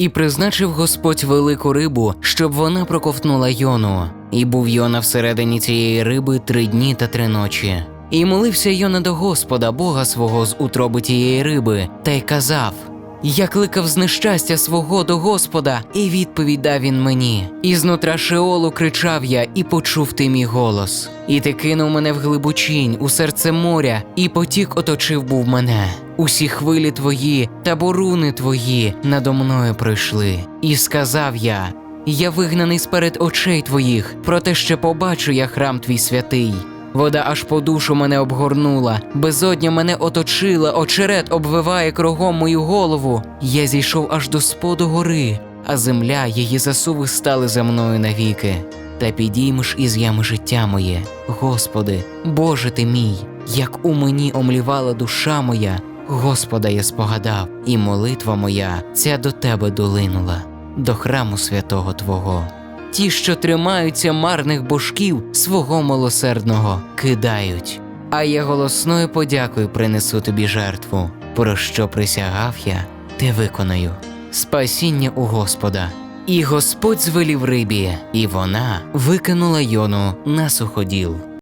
І призначив Господь велику рибу, щоб вона проковтнула Йону. І був Йона всередині цієї риби три дні та три ночі. І молився Йона до Господа, Бога свого з утроби тієї риби, та й казав: Я кликав з нещастя свого до Господа, і відповідь дав він мені. І знутра Шеолу кричав я, і почув ти мій голос. І ти кинув мене в глибочінь, у серце моря, і потік оточив був мене. Усі хвилі твої та боруни твої надо мною пройшли. І сказав я: Я вигнаний сперед очей твоїх, проте ще побачу я храм твій святий. Вода аж по душу мене обгорнула, безодня мене оточила, очерет обвиває кругом мою голову. Я зійшов аж до споду гори, а земля, її засуви стали за мною навіки. Та підіймеш із ями життя моє, Господи, Боже ти мій, як у мені омлівала душа моя, Господа я спогадав, і молитва моя ця до тебе долинула, до храму святого Твого. Ті, що тримаються марних божків свого милосердного, кидають. А я голосною подякою принесу тобі жертву, про що присягав я, те виконаю. Спасіння у Господа. І Господь звелів рибі, і вона викинула йону на суходіл.